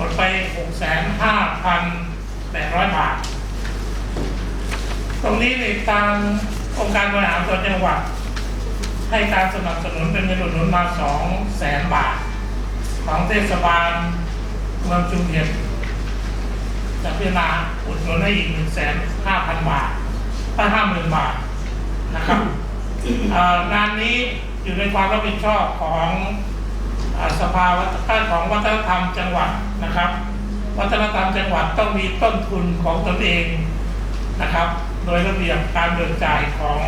มดไปหกแสนห้าพันแปดร้อยบาท ตรงนี้ในทางองค์การบริหารส่วนจังหวัด ให้การสนับสนุนเป็นเงินอุดหนุนมาสองแสนบาท ของเทศบาลเมืองจุมเห็ดจะพิจารณาอุดหนุนให้อีกหนึ่งแสนห้าพันบาทถ้าห้าหมื่นบาทนะครับเอ่องานนี้อยู่ในความรับผิดชอบของอา สภาวัฒนของวัฒนธรรมจังหวัดนะครับ วัฒนธรรมจังหวัดต้องมีต้นทุนของตนเองนะครับ โดยระเบียบการเบิกจ่ายของ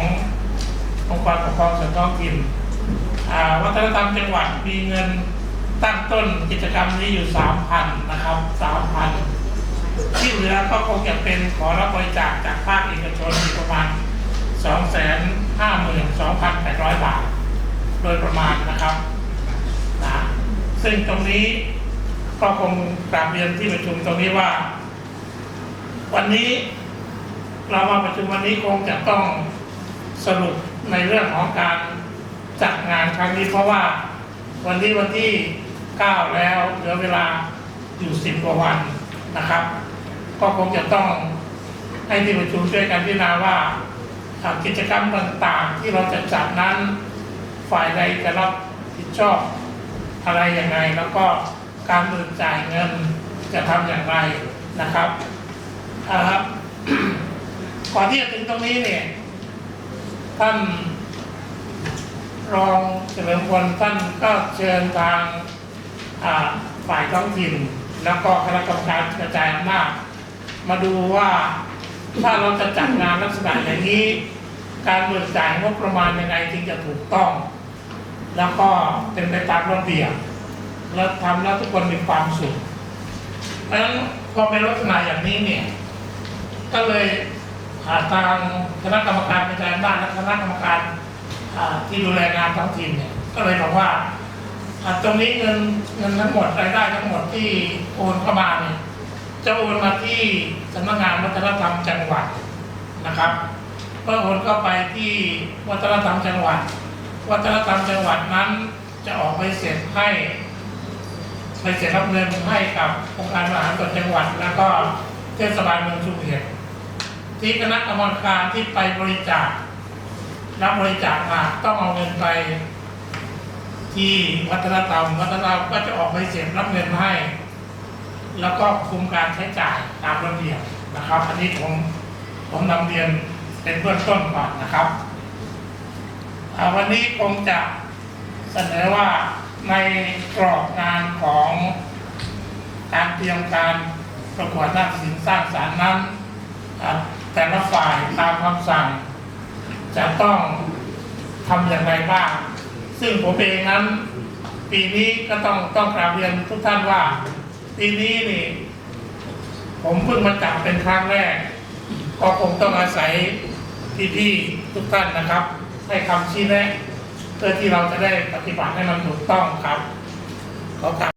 องค์กรปกครองส่วนท้องถิ่นวัฒนธรรมจังหวัดมีเงินตั้งต้นกิจกรรมนี้อยู่สามพันนะครับสามพันที่เหลือก็คงจะเป็นขอรับบริจาคจากภาคเอกชนอีกประมาณสองแสนห้าหมื่นสองพันแปดร้อยบาท โดยประมาณนะครับ ซึ่งตรงนี้ก็คงกราบเรียนที่ประชุมตรงนี้ว่า วันนี้เรามาประชุมวันนี้คงจะต้องสรุปในเรื่องของการจัดงานครั้งนี้เพราะว่าวันนี้วันที่ 9 แล้วเหลือเวลาอยู่10กว่าวันนะครับ ก็คงจะต้องให้ที่ประชุมช่วยกันพิจารณาว่าอ่ากิจกรรมต่างๆ ที่เราจะจัดนั้นฝ่ายใดจะรับผิดชอบ อะไรยังไง แล้วก็การเบิกจ่ายเงินจะทำอย่างไรนะครับอ่าครับ ก่อนที่จะถึงตรงนี้เนี่ยท่านรองเฉลิมพลท่านก็เชิญทางฝ่ายท้องถิ่น แล้วก็คณะกรรมการกระจายอำนาจมาดูว่าถ้าเราจะจัดงานลักษณะอย่างนี้ การเบิกจ่ายงบประมาณยังไงจึงจะถูกต้อง แล้วก็เป็นไปตามระเบียบแล้วทำแล้วทุกคนมีความสุขเพราะฉะนั้นพอเป็นลักษณะอย่างนี้เนี่ย ก็เลยหาทางคณะกรรมการกระจายอำนาจและคณะกรรมการที่ดูแลงานท้องถิ่นเนี่ย ก็เลยบอกว่าอ่าตรงนี้เงินเงินทั้งหมดรายได้ทั้งหมดที่โอนเข้ามาเนี่ยจะโอนมาที่สำนักงานวัฒนธรรมจังหวัดนะครับเมื่อโอนเข้าไปที่วัฒนธรรมจังหวัด วัฒนธรรมจังหวัดนั้นจะออกไปเสร็จให้ไปเสร็จรับเงินให้กับองค์การบริหารส่วนจังหวัด แล้วก็เทศบาลเมืองชุมพรที่คณะกรรมการที่ไปบริจาครับบริจาคมาต้องเอาเงินไป ที่วัฒนธรรมวัฒนธรรมก็จะออกไปเสียรับเงินให้ แล้วก็คุมการใช้จ่ายตามระเบียบนะครับ อันนี้ผมผมนำเรียนเป็นเบื้องต้นก่อนนะครับ วันนี้คงจะเสนอว่าในกรอบงานของการเตรียมการประกวดนักศิลป์สร้างสรรค์นั้น แต่ละฝ่ายตามคำสั่ง จะต้องทำอย่างไรบ้าง ซึ่งผมเองนั้น ปีนี้ก็ต้องต้องกราบเรียนทุกท่านว่า ปีนี้นี่ผมเพิ่งมาจับเป็นครั้งแรก ก็คงต้องอาศัยพี่ๆทุกท่านนะครับ ให้คำชี้แนะ เพื่อที่เราจะได้ปฏิบัติให้มันถูกต้องครับขอกราบ